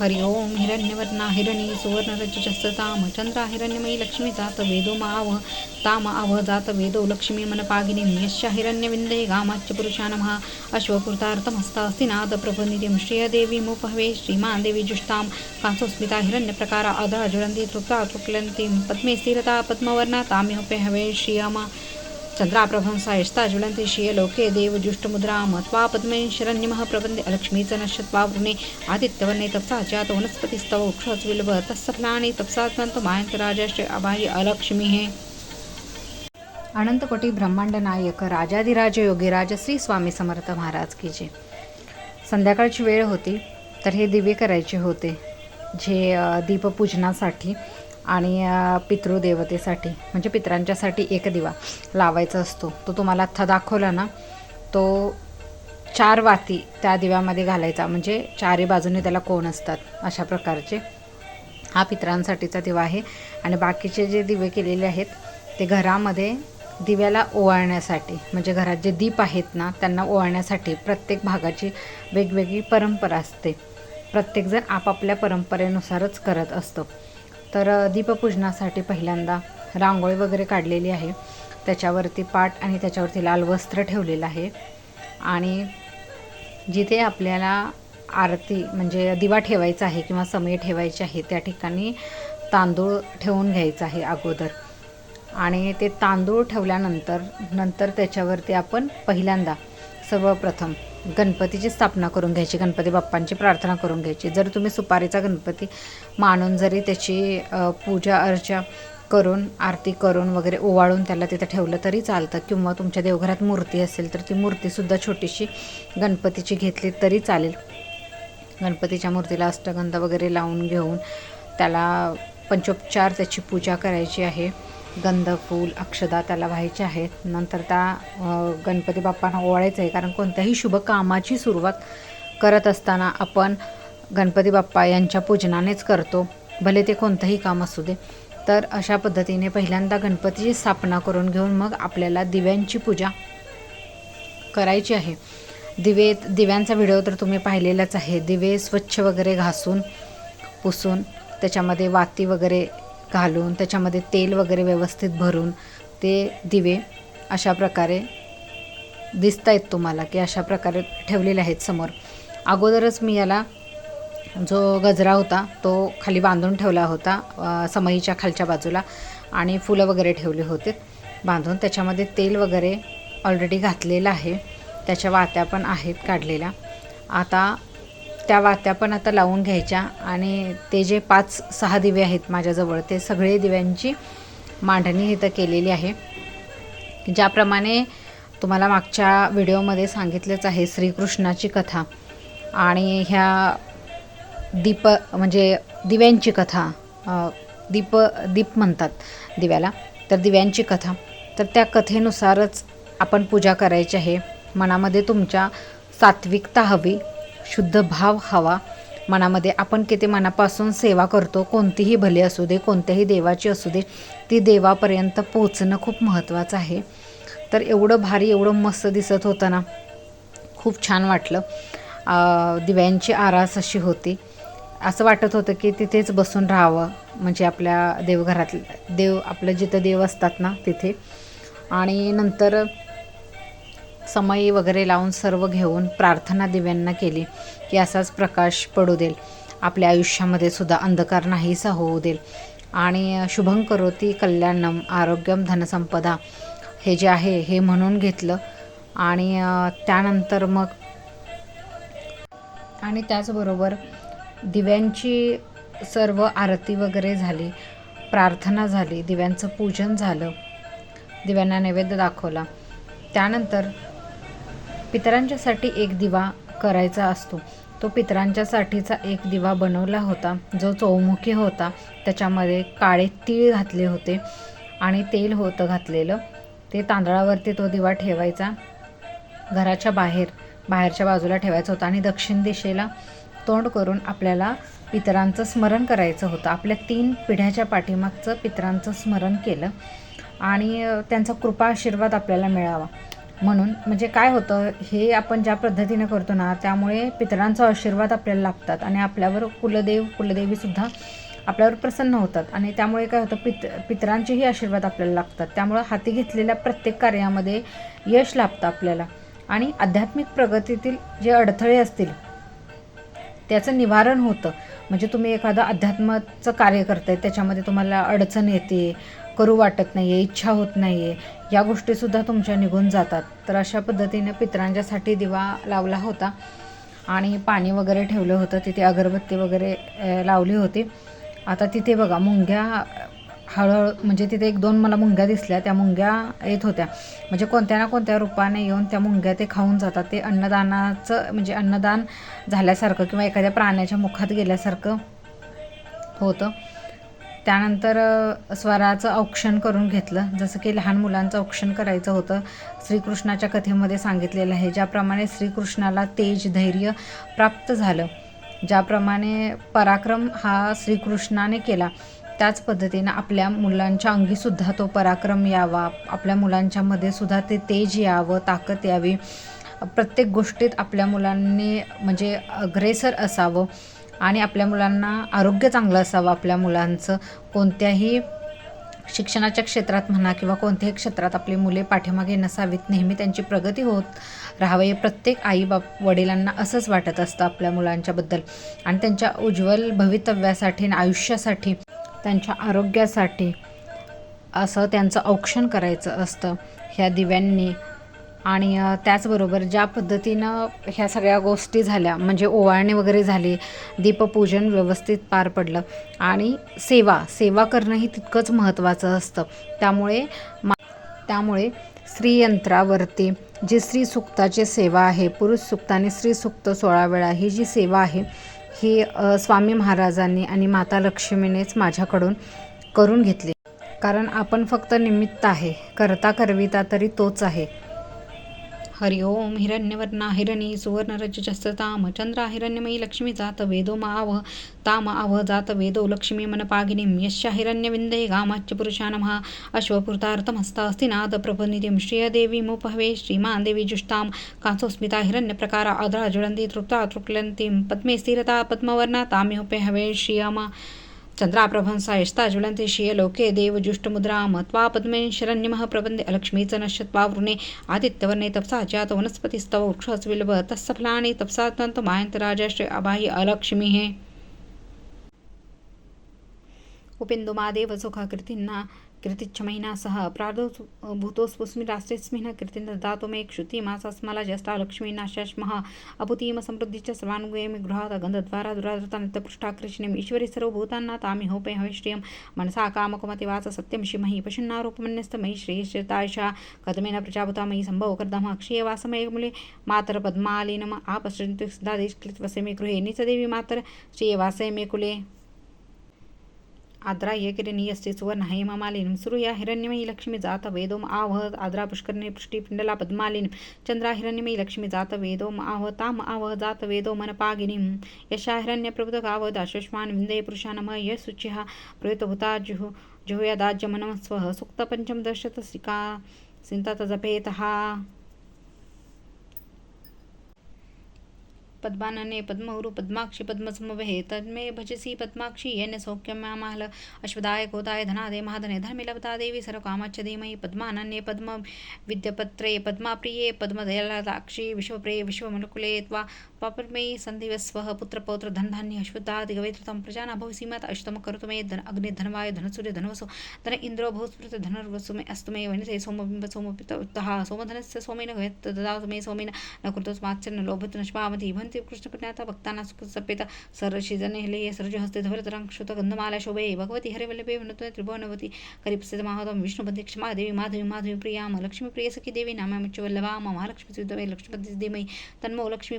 हरि ओम हिरण्यवर्णा हिरणी सुवर्णरजस्तताम चंद्र हिरण्यमयी लक्ष्मी जात वेदो माव ताम आव जात वेदो लक्ष्मी मनपागिनी यश्च हिरण्यविंदे गामाच्य पुरुषा नमः। अश्वकृतार्थमस्तास्ति नाद प्रभनिधिं श्रियदेवी मुपहवे श्रीमान देवी जुष्टां कांसोस्मिता हिरण्यप्रकारा अधा ज्वलन्ति तृप्ता तुक्लन्तीं पद्मे स्थिरता पद्मवर्णा ताम्योपे हवे श्रियामा। चंद्राप्रभंसा यस्ता ज्वलन्ति श्रियलोके देवजुष्टमुद्रा मत्वा पद्मे शरण्यमः प्रबन्धे अलक्ष्मीच नश्यत्वा वृणे आदित्यवर्णे तप्सा जात वनस्पतिस्तव वृक्षच तत्सफलानि तप्सात्मन्त मायन्तराजश्री अबाही अलक्ष्मी। हे अनंतकोटी ब्रह्मांड नायक राजाधिराज योगीराज श्री स्वामी समर्थ महाराज की जे संध्याकाळची वेळ होती तर हे दिवे करायचे होते जे दीपपूजनासाठी आणि पितृदेवतेसाठी म्हणजे पितरांच्यासाठी एक दिवा लावायचा असतो. तो तुम्हाला आत्ता दाखवला ना तो चार वाती त्या दिव्यामध्ये घालायचा. म्हणजे चारी बाजूने त्याला कोण असतात अशा प्रकारचे. हा पितरांसाठीचा दिवा आहे. आणि बाकीचे जे दिवे केलेले आहेत ते घरामध्ये दिव्याला ओवाळण्यासाठी म्हणजे घरात जे दीप आहेत ना त्यांना ओवाळण्यासाठी प्रत्येक भागाची वेगवेगळी परंपरा असते. प्रत्येकजण आपापल्या परंपरेनुसारच करत असतो. तर दीपपूजनासाठी पहिल्यांदा रांगोळी वगैरे काढलेली आहे. त्याच्यावरती पाट आणि त्याच्यावरती लाल वस्त्र ठेवलेलं आहे. आणि जिथे आपल्याला आरती म्हणजे दिवा ठेवायचा आहे किंवा समय ठेवायचे आहे त्या ठिकाणी तांदूळ ठेवून घ्यायचा आहे अगोदर. आणि ते तांदूळ ठेवल्यानंतर नंतर त्याच्यावरती आपण पहिल्यांदा सर्वप्रथम गणपतीची स्थापना करून घ्यायची गणपती बाप्पांची प्रार्थना करून घ्यायची. जर तुम्ही सुपारीचा गणपती मानून जरी त्याची पूजा अर्चा करून आरती करून वगैरे ओवाळून त्याला तिथं ठेवलं तरी चालतं किंवा तुमच्या देवघरात मूर्ती असेल तर ती मूर्तीसुद्धा छोटीशी गणपतीची घेतली तरी चालेल. गणपतीच्या मूर्तीला अष्टगंध वगैरे लावून घेऊन त्याला पंचोपचार त्याची पूजा करायची आहे. गंधफूल अक्षदा त्याला व्हायचे आहेत. नंतर त्या गणपती बाप्पांना ओवाळायचं आहे कारण कोणत्याही शुभ कामाची सुरुवात करत असताना आपण गणपती बाप्पा यांच्या पूजनानेच करतो. भले ते कोणतंही काम असू दे. तर अशा पद्धतीने पहिल्यांदा गणपतीची स्थापना करून घेऊन मग आपल्याला दिव्यांची पूजा करायची आहे. दिवे दिव्यांचा व्हिडिओ तर तुम्ही पाहिलेलाच आहे. दिवे स्वच्छ वगैरे घासून पुसून त्याच्यामध्ये वाती वगैरे घालून त्याच्यामध्ये तेल वगैरे व्यवस्थित भरून ते दिवे अशा प्रकारे दिसत आहेत तुम्हाला की अशा प्रकारे ठेवलेले आहेत समोर. अगोदरच मी याला जो गजरा होता तो खाली बांधून ठेवला होता समईच्या खालच्या बाजूला आणि फुलं वगैरे ठेवले होते बांधून. त्याच्यामध्ये तेल वगैरे ऑलरेडी घातलेलं आहे. त्याच्या वात्या पण आहेत काढलेल्या. आता त्या वात्या पण आता लावून घ्यायच्या आणि ते जे पाच सहा दिवे आहेत माझ्याजवळ ते सगळे दिव्यांची मांडणी इथं केलेली आहे. ज्याप्रमाणे तुम्हाला मागच्या व्हिडिओमध्ये सांगितलंच आहे श्रीकृष्णाची कथा आणि ह्या दीप म्हणजे दिव्यांची कथा दीप दीप म्हणतात दिव्याला तर दिव्यांची कथा. तर त्या कथेनुसारच आपण पूजा करायची आहे. मनामध्ये तुमच्या सात्विकता हवी. शुद्ध भाव हवा. मनामध्ये आपण किती मनापासून सेवा करतो कोणतीही भले असू दे कोणत्याही देवाची असू दे ती देवापर्यंत पोचणं खूप महत्त्वाचं आहे. तर एवढं भारी एवढं मस्त दिसत होतं ना खूप छान वाटलं. दिव्यांची आरास अशी होती. असं वाटत होतं की तिथेच बसून राहावं म्हणजे आपल्या देवघरात देव आपलं जिथं देव असतात ना तिथे. आणि नंतर समई वगैरे लावून सर्व घेऊन प्रार्थना दिव्यांना केली की असाच प्रकाश पडू देल. आपल्या आयुष्यामध्ये सुद्धा अंधकार नाहीसा होऊ देल. आणि शुभं करोती कल्याणम आरोग्यम धनसंपदा. हे जे आहे हे म्हणून घेतलं. आणि त्यानंतर मग आणि त्याचबरोबर दिव्यांची सर्व आरती वगैरे झाली प्रार्थना झाली दिव्यांचं पूजन झालं दिव्यांना नैवेद्य दाखवला. त्यानंतर पितरांच्यासाठी एक दिवा करायचा असतो. तो पितरांच्यासाठीचा एक दिवा बनवला होता. जो चौमुखी होता. त्याच्यामध्ये काळे तीळ घातले होते आणि तेल होतं घातलेलं. ते तांदळावरती तो दिवा ठेवायचा. घराच्या बाहेर बाहेरच्या बाजूला ठेवायचं होतं आणि दक्षिण दिशेला तोंड करून आपल्याला पितरांचं स्मरण करायचं होतं. आपल्या तीन पिढ्याच्या पाठीमागचं पितरांचं स्मरण केलं आणि त्यांचा कृपा आशीर्वाद आपल्याला मिळावा. म्हणून म्हणजे काय होतं हे आपण ज्या पद्धतीनं करतो ना त्यामुळे पितरांचा आशीर्वाद आपल्याला लागतात आणि आपल्यावर कुलदेव कुलदेवीसुद्धा आपल्यावर प्रसन्न होतात आणि त्यामुळे काय होतं पित पितरांचेही आशीर्वाद आपल्याला लागतात. त्यामुळं हाती घेतलेल्या प्रत्येक कार्यामध्ये यश लाभतं आपल्याला. आणि आध्यात्मिक प्रगतीतील जे अडथळे असतील त्याचं निवारण होतं. म्हणजे तुम्ही एखादं अध्यात्माचं कार्य करताय त्याच्यामध्ये तुम्हाला अडचण येते करू वाटत नाही आहे इच्छा होत नाही आहे या गोष्टीसुद्धा तुमच्या निघून जातात. तर अशा पद्धतीनं पितरांच्यासाठी दिवा लावला होता आणि पाणी वगैरे ठेवलं होतं. तिथे अगरबत्ती वगैरे लावली होती. आता तिथे बघा मुंग्या हळूहळू म्हणजे तिथे एक दोन मला मुंग्या दिसल्या त्या मुंग्या येत होत्या. म्हणजे कोणत्या ना कोणत्या रूपाने येऊन त्या मुंग्या ते खाऊन जातात. ते अन्नदानाचं म्हणजे अन्नदान झाल्यासारखं किंवा एखाद्या प्राण्याच्या मुखात गेल्यासारखं होतं. त्यानंतर स्वराचं औक्षण करून घेतलं. जसं की लहान मुलांचं औक्षण करायचं होतं. श्रीकृष्णाच्या कथेमध्ये सांगितलेलं आहे ज्याप्रमाणे श्रीकृष्णाला तेज धैर्य प्राप्त झालं ज्याप्रमाणे पराक्रम हा श्रीकृष्णाने केला. त्याच पद्धतीनं आपल्या मुलांच्या अंगीसुद्धा तो पराक्रम यावा. आपल्या मुलांच्यामध्ये सुद्धा ते तेज यावं ताकद यावी. प्रत्येक गोष्टीत आपल्या मुलांनी म्हणजे अग्रेसर असावं आणि आपल्या मुलांना आरोग्य चांगलं असावं आपल्या मुलांचं. कोणत्याही शिक्षणाच्या क्षेत्रात म्हणा किंवा कोणत्याही क्षेत्रात आपली मुले पाठीमागे नसावीत नेहमी त्यांची प्रगती होत राहावी प्रत्येक आई बाप वडिलांना असंच वाटत असतं आपल्या मुलांच्याबद्दल. आणि त्यांच्या उज्ज्वल भवितव्यासाठी आणि आयुष्यासाठी त्यांच्या आरोग्यासाठी असं त्यांचं औक्षण करायचं असतं ह्या दिव्यांनी. आणि त्याचबरोबर ज्या पद्धतीनं ह्या सगळ्या गोष्टी झाल्या म्हणजे ओवाळणी वगैरे झाली दीपपूजन व्यवस्थित पार पडलं आणि सेवा सेवा करणंही तितकंच महत्त्वाचं असतं. त्यामुळे मा त्यामुळे स्त्रीयंत्रावरती जी स्त्री सुक्ताची सेवा आहे पुरुष सुक्ताने स्त्री सुक्त सोळा वेळा ही जी सेवा आहे ही स्वामी महाराजांनी आणि माता लक्ष्मीनेच माझ्याकडून करून घेतली. कारण आपण फक्त निमित्त आहे करता करविता तरी तोच आहे. हरि ओम हिरण्यवर्णा हिरणी सुवर्णरजस्ताम चंद्रा हिरण्यमयी लक्ष्मी जात वेदो माव ताम आव जात वेदो लक्ष्मी मनपागिनीं यस्या हिरण्यविन्दे गामाच्य पुरुषा अश्वपूर्तार्थमस्तास्तिनाद अश्वपुरतार्थमस्तास्तिनाद प्रभनिधिं श्रियदेवीमुपहवे श्रीमान् देवी जुष्टां कांसोस्मिता हिरण्यप्रकारा अद्रा ज्वलन्ति तृप्ता तृक्लन्तीं पद्मे स्थिरता पद्मवर्णा ताम्योपे हवे श्रियमा। चन्द्राप्रभंसा यस्ता ज्वलन्ति श्रियलोके देवजुष्टमुद्रा मत्वा पद्मे शरण्यमः प्रबन्धे अलक्ष्मीच नश्यत्वा वृणे आदित्यवर्णे तपसा जात वनस्पतिस्तव वृक्षस विलभ तस्य फलानि तपसा तन्तमायन्तराजा अबाहि अलक्ष्मीः। उपेन्दुमादेव सुखा कीर्तिन्ना सह प्रार्धो भूतोस्पुस्मि राष्ट्रेस्मिन् कीर्तिं ददातु मे क्षुतिमासस्मला ज्येष्ठा लक्ष्मीनाशाश्मः अपुतीम समृद्धीच सर्वानुगेमि गृहात गन्धद्वारा दुराधृता नित्यपृष्ठाकृष्णीम् ईश्वरी सर्वभूतान्ना तामि होपे हवे श्रियं मनसा कामकुमति वाच सत्यं शिमहि पशुन्नारूपमन्यस्तमयि श्रेयश्चितायशा कदमेन प्रजाभूता मयि सम्भव कर्दमः क्षीयवासमयमुले मातर पद्मालीनम आपश्रन्ति सदादेशकृतवसे मे गृहे निचदेवी मातर श्रियवासे मे कुले आद्रा यकिरणी अस्ति सुवर्ण हेममालिनीं हिरण्यमयी लक्ष्मी जात वेदोम आवह आद्रा पुष्करणे पुष्टिपिण्डला पद्मालिनीं चंद्रा हिरण्यमयी लक्ष्मी जात वेदोम आवह ताम आवह जात वेदो मनपागिनीं यशा हिरण्यप्रबुधगावद आशुष्मान् विन्दे पुरुषा नमः। यशुचिः प्रयुतभूता जुहु जुहुयादाज्यमनः स्वः। सुक्तपञ्चम दर्शत सिका सिन्तात जपेतः पद्मानने पद्महुरु पद्माक्षी पद्मसमवहे तन्मे भजसी पद्माक्षी येन सौख्यमामहल अश्वदाय गोदाय धनादे महाधने धर्मे लभता देवी सर्वकामाच्य धीमहि पद्मानन्ये पद्म विद्यपत्रे पद्माप्रिये पद्मदयालाक्षी विश्वप्रिये विश्वमनुकुले त्वा पापमयी सन्धिवस्वः पुत्रपौत्र धनधान्य अश्वत्थादिगवैत्रतं प्रजाना भवसीमत अष्टम करोतु मे धन अग्नि धनवाय धनसूर्य धनवसो धन इन्द्रो भूस्मृत धनुर्वसु मे अस्तु मे वनिते सोमबिम्ब सोमपितः सोमधनस्य सोमेन गयत् ददातु मे सोमेन न कृतोस्माच्चन्न लोभत नश्वामति भवन्ति कृष्णकन्याता भक्ताना सुखसपेत सरशिजने हेलेय सरजहस्ते धवरतराङ्क्षुत गन्धमाला शोभे भगवती हरिवल्लभे वनतु त्रिभुवनवती करिपसित महादं विष्णुपति क्षमा देवी माधवी माधवी प्रियां लक्ष्मीप्रिय सखी देवी नामामिच्चवल्लभा महालक्ष्मी सिद्धवे लक्ष्मीपति धीमहि तन्मो लक्ष्मी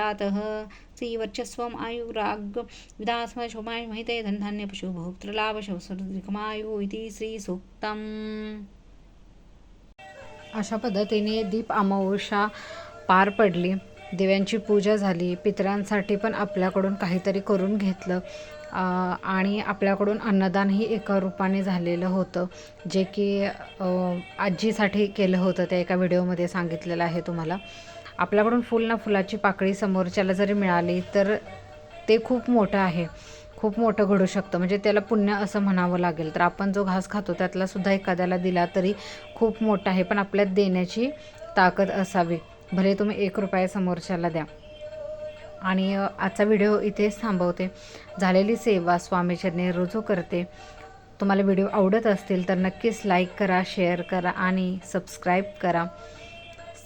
प्रचोदयातः श्रीवर्चस्वम् आयुराग् विदास्म शोभाय महिते धनधान्य पशु भोक्तृलाभ शवसुर्दिकमायु इति श्रीसूक्तम्। अशा पद्धतीने दीप अमावस्या पार पडली. दिव्यांची पूजा झाली. पितरांसाठी पण आपल्याकडून काहीतरी करून घेतलं. आणि आपल्याकडून अन्नदानही एका रूपाने झालेलं होतं. जे की आजीसाठी केलं होतं. त्या एका व्हिडिओमध्ये सांगितलेलं आहे तुम्हाला. आपल्याकडून फुल ना फुलाची पाकळी समोरच्याला जरी मिळाली तर ते खूप मोठं आहे. खूप मोठं घडू शकतं. म्हणजे त्याला पुण्य असं म्हणावं लागेल. तर आपण जो घास खातो त्यातला सुद्धा एखाद्याला दिला तरी खूप मोठा आहे. पण आपल्यात देण्याची ताकद असावी. भले तुम्ही एक रुपया समोरच्याला द्या. आणि आजचा व्हिडिओ इथेच थांबवते. झालेली सेवा स्वामीचरणी रुजू करते. तुम्हाला व्हिडिओ आवडत असतील तर नक्कीच लाईक करा शेअर करा आणि सबस्क्राईब करा.